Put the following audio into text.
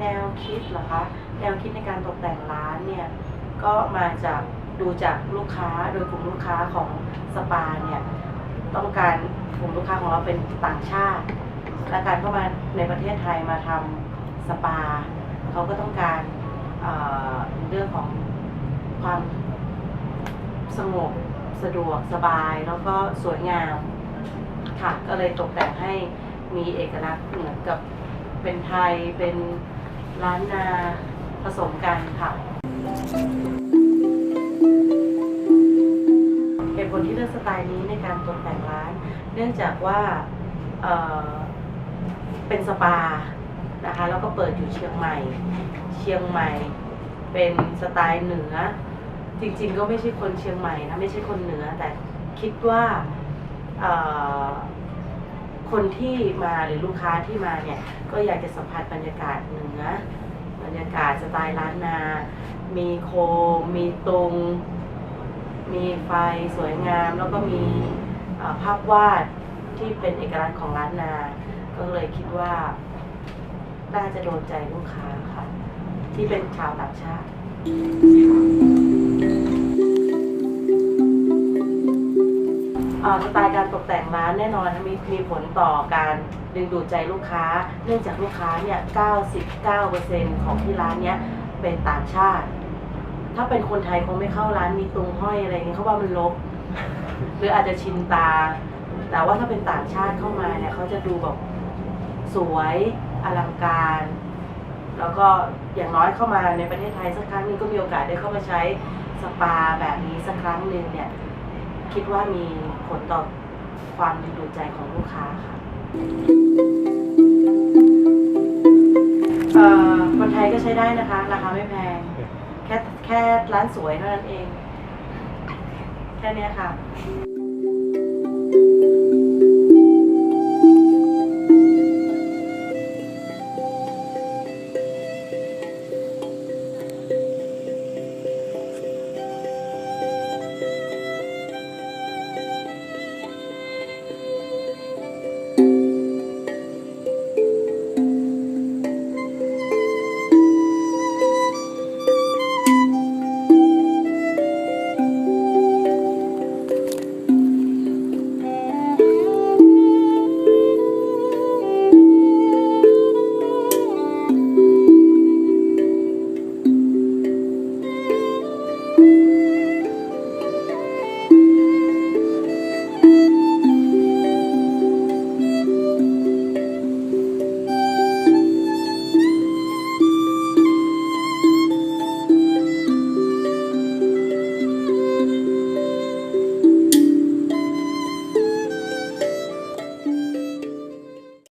แนวคิดเหรอคะ แนวคิดในการตกแต่งร้านเนี่ยก็มาจากดูจากลูกค้าโดยกลุ่มลูกค้าของสปาเนี่ยต้องการกลุ่มลูกค้าของเราเป็นต่างชาติ และการเข้ามาในประเทศไทยมาทำสปาเขาก็ต้องการเเรื่องของความสงบสะดวกสบายแล้วก็สวยงามค่ะก็เลยตกแต่งให้มีเอกลักษณ์เหมือนกับเป็นไทยเป็น ร้านนาผสมกันค่ะเหตุผลที่เลือกสไตล์นี้ในการตกแต่งร้าน เนื่องจากว่าเเป็นสปานะคะแล้วก็เปิดอยู่เชียงใหม่ เชียงใหม่ เป็นสไตล์เหนือ จริงๆก็ไม่ใช่คนเชียงใหม่นะไม่ใช่คนเหนือแต่คิดว่า คนที่มาหรือลูกค้าที่มาเนี่ยก็อยากจะสัมผัสบรรยากาศเหนือบรรยากาศสไตล์ล้านนา มีโคม มีตุง มีไฟสวยงาม แล้วก็มีภาพวาดที่เป็นเอกลักษณ์ของร้านนา ก็เลยคิดว่า น่าจะโดนใจลูกค้าค่ะ ที่เป็นชาวต่างชาติ สไตล์การตกแต่งร้านแน่นอนมีมีผลต่อการดึงดูดใจลูกค้า เนื่องจากลูกค้าเนี่ย 99%ของที่ร้านเนี้ยเป็นต่างชาติ ถ้าเป็นคนไทยคงไม่เข้าร้านมีตุงห้อยอะไรเงี้ยเขาว่ามันลบ หรืออาจจะชินตา แต่ว่าถ้าเป็นต่างชาติเข้ามาเนี่ยเขาจะดูแบบสวยอลังการ แล้วก็อย่างน้อยเข้ามาในประเทศไทยสักครั้งหนึงก็มีโอกาสได้เข้ามาใช้สปาแบบนี้สักครั้งหนึ่งเนี่ย คิดว่ามีผลต่อความดึงดูดใจของลูกค้าค่ะเอ่อคนไทยก็ใช้ได้นะคะ ราคาไม่แพง แค่แค่ร้านสวยเท่านั้นเอง แค่เนี้ยค่ะ